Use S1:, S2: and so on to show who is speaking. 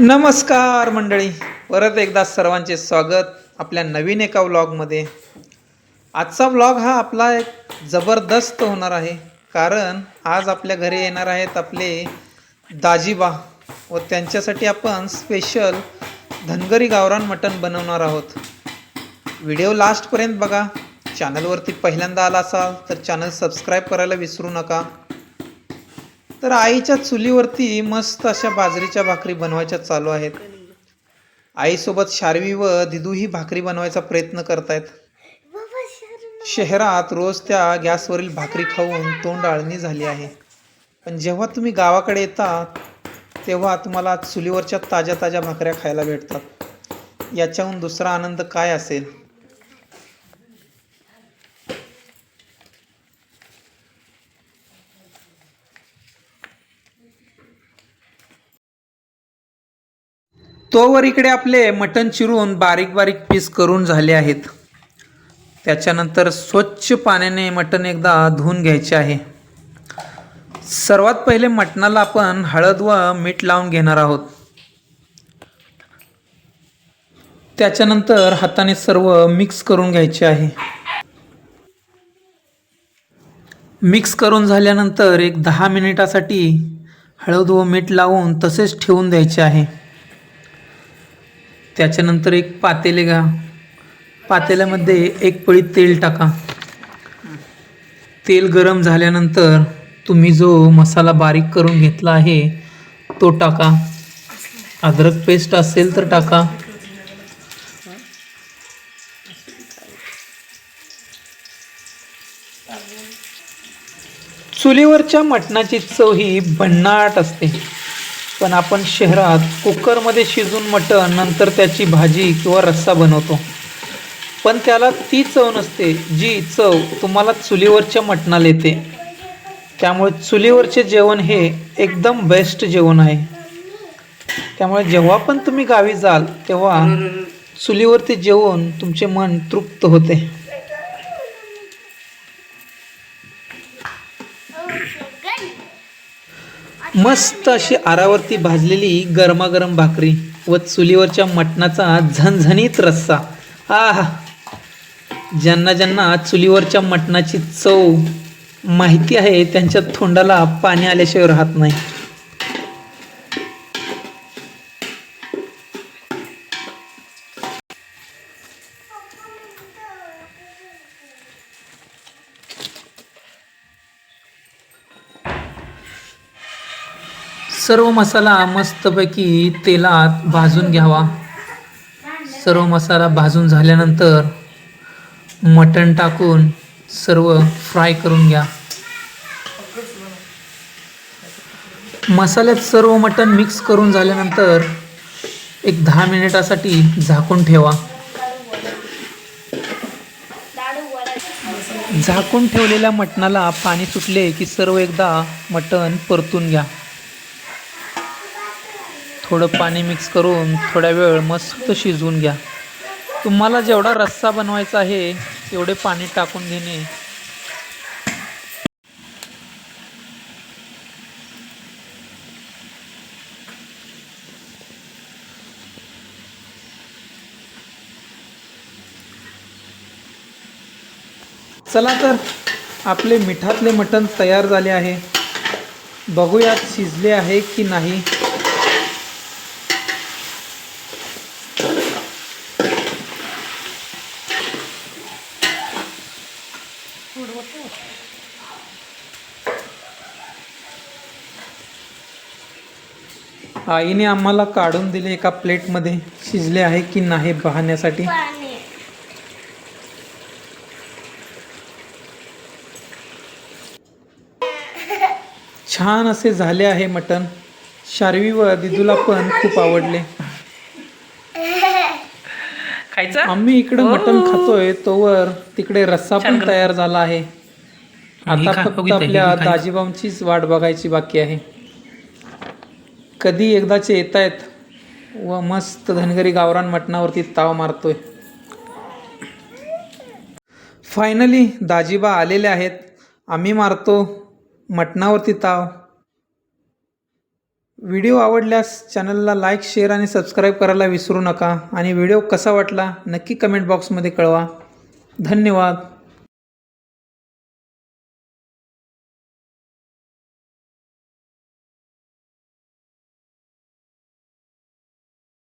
S1: नमस्कार मंडळी. परत एकदा सर्वांचे स्वागत आपल्या नवीन एका व्लॉगमध्ये. आजचा व्लॉग हा आपला एक जबरदस्त होणार आहे. कारण आज आपल्या घरी येणार आहेत आपले दाजीबा व त्यांच्यासाठी आपण स्पेशल धनगरी गावरान मटण बनवणार आहोत. व्हिडिओ लास्टपर्यंत बघा. चॅनलवरती पहिल्यांदा आला असाल तर चॅनल सबस्क्राईब करायला विसरू नका. तर आईच्या चुलीवरती मस्त अशा बाजरीच्या भाकरी बनवायच्या चालू आहेत. आईसोबत शारवी व दिदू ही भाकरी बनवायचा प्रयत्न करतायत. शहरात रोज त्या गॅसवरील भाकरी खाऊन तोंड आळणी झाली आहे. पण जेव्हा तुम्ही गावाकडे येता तेव्हा तुम्हाला चुलीवरच्या ताज्या ताज्या भाकऱ्या खायला भेटतात. याच्याहून दुसरा आनंद काय असेल? तोवर इकडे आपले मटण चिरून बारीक बारीक पीस करून झाले आहेत. त्याच्यानंतर स्वच्छ पाण्याने मटण एकदा धुवून घ्यायचे आहे. सर्वात पहिले मटणाला आपण हळद व मीठ लावून घेणार आहोत. त्याच्यानंतर हाताने सर्व मिक्स करून घ्यायचे आहे. मिक्स करून झाल्यानंतर एक दहा मिनिटासाठी हळद व मीठ लावून तसेच ठेवून द्यायचे आहे. त्याच्यानंतर एक पातेले घ्या. पातेल्यामध्ये एक पळी तेल टाका. तेल गरम झाल्यानंतर तुम्ही जो मसाला बारीक करून घेतला आहे तो टाका. अद्रक पेस्ट असेल तर टाका. चुलीवरच्या मटणाची चव ही भन्नाट असते. पण आपण शहरात कुकरमध्ये शिजून मटण नंतर त्याची भाजी किंवा रस्सा बनवतो. पण त्याला ती चव नसते जी चव तुम्हाला चुलीवरच्या मटणाला येते. त्यामुळे चुलीवरचे जेवण हे एकदम बेस्ट जेवण आहे. त्यामुळे जेव्हा पण तुम्ही गावी जाल तेव्हा चुलीवरती जेवण तुमचे मन तृप्त होते. मस्त अशी आरावरती भाजलेली गरमागरम भाकरी व चुलीवरच्या मटणाचा झणझणीत रस्सा. आहा. ज्यांना ज्यांना चुलीवरच्या मटणाची चव माहिती आहे त्यांच्या तोंडाला पाणी आल्याशिवाय राहत नाही. सर्व मसाला मस्तपैकी तेलात भाजून घ्यावा. सर्व मसाला भाजून झाल्यानंतर मटण टाकून सर्व फ्राय करून घ्या. मसाल्यात सर्व मटण मिक्स करून झाल्यानंतर एक दहा मिनिटासाठी झाकून ठेवा. झाकून ठेवलेल्या मटणाला पाणी सुटले की सर्व एकदा मटण परतून घ्या. थोडं पाणी मिक्स करून थोड्या वेळ मस्त शिजवून घ्या. तुम्हाला जेवढा रस्सा बनवायचा आहे तेवढे पाणी टाकून घेणे. चला तर आपले मिठातले मटण तयार झाले आहे. बघूयात शिजले आहे की नाही. आईने आम्हाला काढून दिले एका प्लेटमध्ये. शिजले आहे की नाही पाहण्यासाठी? छान असे झाले आहे मटण. शार्वी व दिदूला पण खूप आवडले.
S2: खायचं?
S1: आम्ही इकडे मटण खातोय तोवर तिकडे रस्सा पण तयार झाला आहे. आता फक्त आपल्या
S2: खायचं.
S1: दाजीबांचीच वाट बघायची बाकी आहे. कधी एकदाचे येत आहेत व मस्त धनगरी गावरान मटणावरती ताव मारतोय. फायनली दाजीबा आलेले आहेत. आम्ही मारतो मटणावरती ताव. व्हिडिओ आवडल्यास चॅनलला लाईक शेअर आणि सबस्क्राईब करायला विसरू नका. आणि व्हिडिओ कसा वाटला नक्की कमेंट बॉक्समध्ये कळवा. धन्यवाद.